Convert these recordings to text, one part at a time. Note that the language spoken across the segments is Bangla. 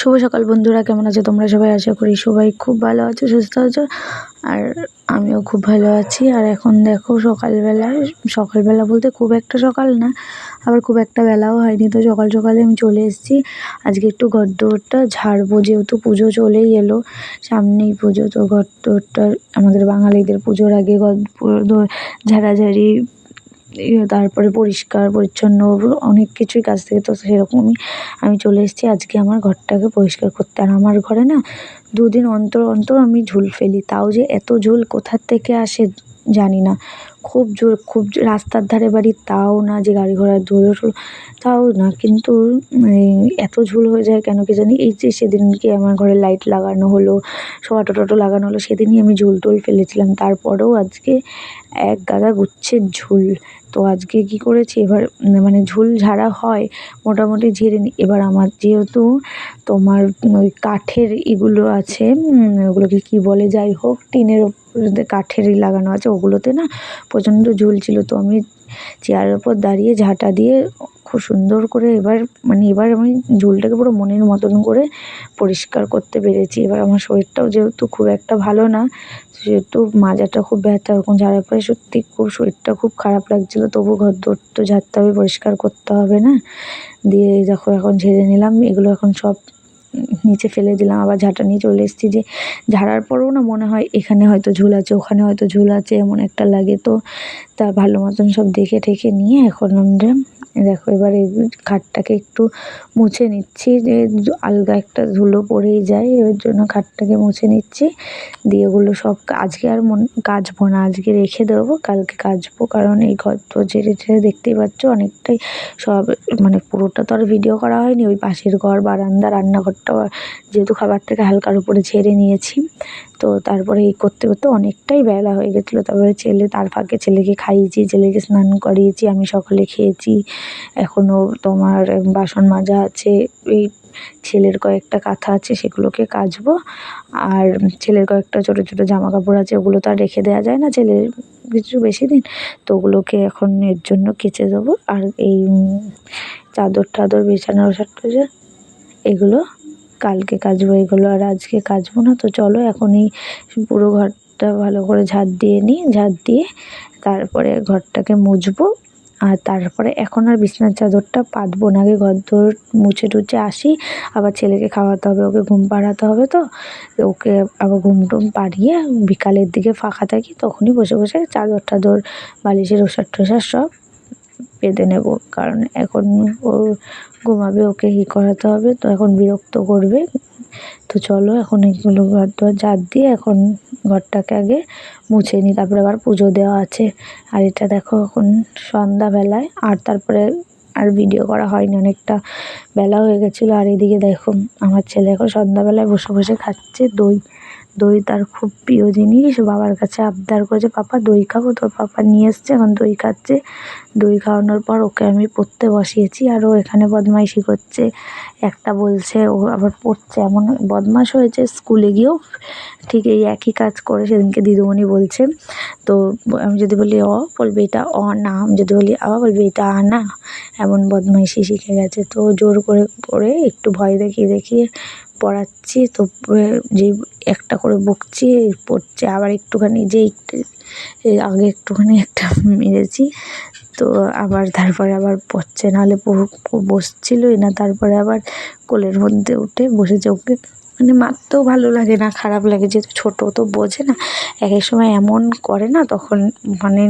শুভ সকাল বন্ধুরা, কেমন আছো তোমরা সবাই? আশা করি সবাই খুব ভালো আছো, সুস্থ আছো। আর আমিও খুব ভালো আছি। আর এখন দেখো সকালবেলায়, সকালবেলা বলতে খুব একটা সকাল না, আবার খুব একটা বেলাও হয়নি। তো সকাল সকালে আমি চলে এসেছি। আজকে একটু ঘর দৌড়টা ঝাড়বো, যেহেতু পুজো চলেই এলো। সামনেই পুজো, তো ঘর দৌড়টা আমাদের বাঙালিদের পুজোর আগে ঘর ঝাড়াঝাড়ি তারপরে পরিষ্কার, পরিচ্ছন্ন অনেক কিছুই কাজ থেকে, তো সেরকমই আমি চলে এসেছি আজকে আমার ঘরটাকে পরিষ্কার করতে। আর আমার ঘরে না দুদিন অন্তর অন্তর আমি ঝুল ফেলি। তাও যে এত ঝুল কোথার থেকে আসে জানি না। খুব জোর, খুব রাস্তার ধারে বাড়ি তাও না যে গাড়ি ঘোড়ার ধুলো তাও না। কিন্তু এত ঝুল হয়ে যায় কেন কি জানি? এই যে সেদিনকে আমার ঘরে লাইট লাগানো হলো অটো টটো লাগানো হলো, সেদিনই আমি ঝুল টুল ফেলেছিলাম। তারপরেও আজকে এক গাদা গুচ্ছের ঝুল। তো আজকে কি করেছি? এবার মানে ঝুল ঝাড়া হয়, মোটামুটি ঝেড়ে নিই এবার আমার যেহেতু তোমার ওই কাঠের এগুলো আছে ওগুলোকে কি বলে যাই হোক, টিনের কাঠেরই লাগানো আছে, ওগুলোতে না প্রচণ্ড ঝুল ছিল। তো আমি চেয়ারের ওপর দাঁড়িয়ে ঝাঁটা দিয়ে খুব সুন্দর করে এবার মানে এবার আমি ঝুলটাকে পুরো মনের মতন করে পরিষ্কার করতে পেরেছি। এবার আমার শরীরটাও যেহেতু খুব একটা ভালো না, সেহেতু মাজাটা খুব ব্যথা, ওরকম ঝাড়ার পরে সত্যি খুব শরীরটা খুব খারাপ লাগছিল। তবু ঘর দৌড় তো ঝাড়তে হবে, পরিষ্কার করতে হবে না। দিয়ে দেখো এখন ঝেড়ে নিলাম, এগুলো এখন সব নিচে ফেলে দিলাম, আবার ঝাঁটা নিয়ে চলে এসেছি যে ঝাড়ার পরেও না মনে হয় এখানে হয়তো ঝুল আছে, ওখানে হয়তো ঝুল আছে, এমন একটা লাগে তো। তা ভালো মতন সব দেখে ঠেকে নিয়ে এখন আমরা দেখো, এবার এই খাটটাকে একটু মুছে নিচ্ছি। যে আলগা একটা ধুলো পড়েই যায়, এর জন্য খাটটাকে মুছে নিচ্ছি। দিয়ে ওগুলো সব আজকে আর মন, কাচবো না, আজকে রেখে দেবো, কালকে কাচবো। কারণ এই ঘর তো ঝেড়ে ঝেড়ে দেখতেই পাচ্ছ, অনেকটাই সব মানে পুরোটা তো আর ভিডিও করা হয়নি। ওই পাশের ঘর, বারান্দা রান্নাঘরটা যেহেতু খাবার থেকে হালকার উপরে ঝেড়ে নিয়েছি। তো তারপরে এই করতে করতে অনেকটাই বেলা হয়ে গেছিল। তারপরে ছেলে, তার ফাঁকে ছেলেকে খাইয়েছি, ছেলেকে স্নান করিয়েছি, আমি সকালে খেয়েছি। এখনও তোমার বাসন মাজা আছে, এই ছেলের কয়েকটা কাঁথা আছে, সেগুলোকে কাচবো। আর ছেলের কয়েকটা ছোটো ছোটো জামা কাপড় আছে, ওগুলো তো আর রেখে দেওয়া যায় না ছেলের কিছু বেশি দিন। তো ওগুলোকে এখন এর জন্য কেচে দেবো। আর এই চাদর টাদর বিছানা ওষাদ এগুলো কালকে কাচবো, এগুলো আর আজকে কাচবো না। তো চলো এখন এই পুরো ঘরটা ভালো করে ঝাঁট দিয়ে নিই, ঝাঁট দিয়ে তারপরে ঘরটাকে মুছবো। আর তারপরে এখন আর বিছানার চাদরটা পাতবো না, আগে ঘর দোর মুছে টুছে আসি, আবার ছেলেকে খাওয়াতে হবে, ওকে ঘুম পাড়াতে হবে তো, ওকে আবার ঘুম টুম পাড়িয়ে বিকালের দিকে ফাঁকা থাকি, তখনই বসে বসে চাদর টাদর, বালিশের ওষার টোষার সব বেঁধে নেব, কারণ এখন ও ঘুমাবে, ওকে ই করাতে হবে, তো এখন বিরক্ত করবে তো চলো এখন এগুলো ঘর দোয়ার ঝাঁট দিয়ে এখন ঘরটাকে আগে মুছে নিই, তারপরে আবার পুজো দেওয়া আছে। আর এটা দেখো এখন সন্ধ্যাবেলায়, আর তারপরে আর ভিডিও করা হয়নি, অনেকটা বেলা হয়ে গেছিল। আর এদিকে দেখো, আমার ছেলে এখন সন্ধ্যাবেলায় বসে বসে খাচ্ছে দই। দই তার খুব প্রিয় জিনিস। বাবার কাছে আবদার করেছে পাপা, দই খাব। তোর পাপা নিয়ে এসছে, এখন দই খাচ্ছে। দই খাওয়ানোর পর ওকে আমি পড়তে বসিয়েছি আর ও এখানে বদমাইশি করছে। একটা বলছে, ও আবার পড়ছে। এমন বদমাশ হয়েছে স্কুলে গিয়েও। ঠিক এই একই কাজ করে সেদিনকে দিদিমণি বলছে, তো আমি যদি বলি, অ বলবে, এটা অ না। আমি যদি বলি, আ বলবে, এটা আ না। এমন বদমাইশি শিখে গেছে। তো জোর করে করে একটু ভয় দেখিয়ে দেখিয়ে পড়াচ্ছি, তো যেই একটা করে বকছি, পড়ছে। আবার একটুখানি যে আগে একটুখানি একটা মেরেছি, তো আবার তারপরে আবার পড়ছে। নাহলে বসছিলই না, তারপরে আবার কোলের মধ্যে উঠে বসেছে ওকে। মানে মারতেও ভালো লাগে না, খারাপ লাগে। যেহেতু ছোটো তো বোঝে না এক এক সময় এমন করে না, তখন মানে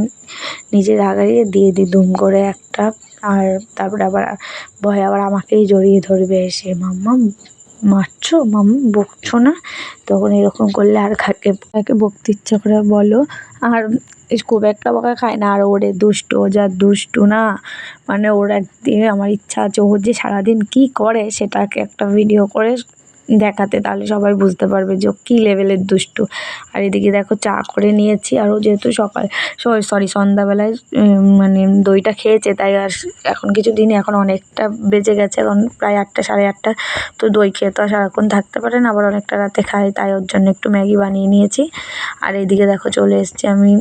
নিজের রাগারিয়ে দিয়ে দিই, দুম করে একটা। আর তারপরে আবার ভয় আবার আমাকেই জড়িয়ে ধরবে এসে মাম্মা মারছো? মাম্মা বকছো না? তখন এরকম করলে আর খাকে তাকে বকতে ইচ্ছা করে বলো? আর খুব একটা বকা খায় না। আর ওরে দুষ্ট, ও যা দুষ্টু না। মানে ওর একদিন, আমার ইচ্ছা আছে, ও যে সারাদিন কী করে সেটাকে একটা ভিডিও করে দেখাতে, তাহলে সবাই বুঝতে পারবে যে কী লেভেলের দুষ্টু। আর এদিকে দেখো চা করে নিয়েছি, আর ও যেহেতু সকাল সরি সন্ধ্যাবেলায় মানে দইটা খেয়েছে, তাই আর এখন কিছু দিন, এখন অনেকটা বেজে গেছে, এখন প্রায় আটটা, সাড়ে আটটা, তো দই খেয়ে তো আর সারাক্ষণ থাকতে পারে না, আবার অনেকটা রাতে খায়, তাই ওর জন্য একটু ম্যাগি বানিয়ে নিয়েছি। আর এদিকে দেখো চলে এসছি আমি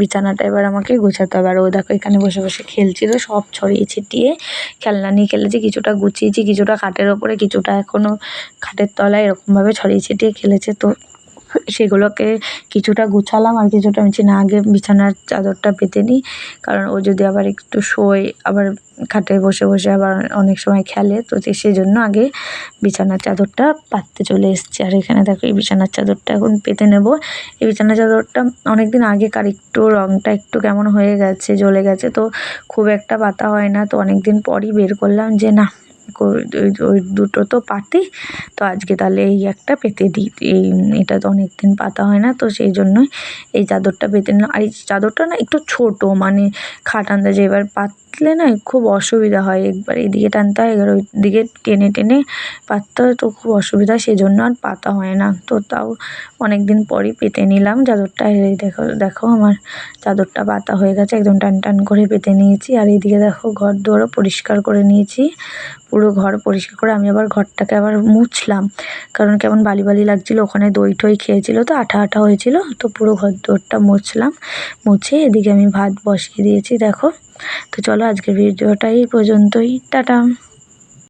বিছানাটা এবার আমাকে গোছাতে হবে। আর ও দেখো এখানে বসে বসে খেলছিল, সব ছড়িয়ে ছিটিয়ে খেলনা নিয়ে খেলেছি, কিছুটা গুছিয়েছি, কিছুটা খাটের ওপরে, কিছুটা এখনও খাটের তলায় এরকমভাবে ছড়িয়ে ছিটিয়ে খেলেছে। তো সেগুলোকে কিছুটা গুছালাম আর কিছুটা আমি না আগে বিছানার চাদরটা পেতে নিই। কারণ ও যদি আবার একটু শোয়, আবার খাটে বসে বসে আবার অনেক সময় খেলে, তো সেজন্য আগে বিছানার চাদরটা পাততে চলে এসেছি। আর এখানে দেখো, এই বিছানার চাদরটা এখন পেতে নেব। এই বিছানার চাদরটা অনেক দিন আগেকার একটু রঙটা একটু কেমন হয়ে গেছে, জ্বলে গেছে, তো খুব একটা পাতা হয় না। তো অনেক দিন পরই বের করলাম যে, না ওই- ওই দুটো তো পাতি। তো আজকে তাহলে এই একটা পেতে দিই। এই, এটা তো অনেক দিন পাতা হয় না, তো সেই জন্যই এই চাদরটা পেতে নিলাম। আর এই চাদরটা না একটু ছোটো মানে খাট আন্দাজে এবার পাতলে না খুব অসুবিধা হয়। একবার এদিকে টানতে হয়, এবার ওইদিকে টেনে টেনে পাততে হয়, তো খুব অসুবিধা। সেই জন্য আর পাতা হয় না। তো তাও অনেক দিন পরই পেতে নিলাম চাদরটা। এই দেখো দেখো আমার চাদরটা পাতা হয়ে গেছে। একদম টান টান করে পেতে নিয়েছি। আর এইদিকে দেখো ঘর দুয়ারও পরিষ্কার করে নিয়েছি। পুরো ঘর পরিষ্কার করে আমি আবার ঘরটাকে আবার মুছলাম। কারণ কেমন বালি বালি লাগছিল, ওখানে দই টই খেয়েছিল, তো আঠা আঠা হয়েছিল, তো পুরো ঘর দোরটা মুছলাম। মুছে এদিকে আমি ভাত বসিয়ে দিয়েছি, দেখো। তো চলো আজকের ভিডিওটা এই পর্যন্তই, টাটা।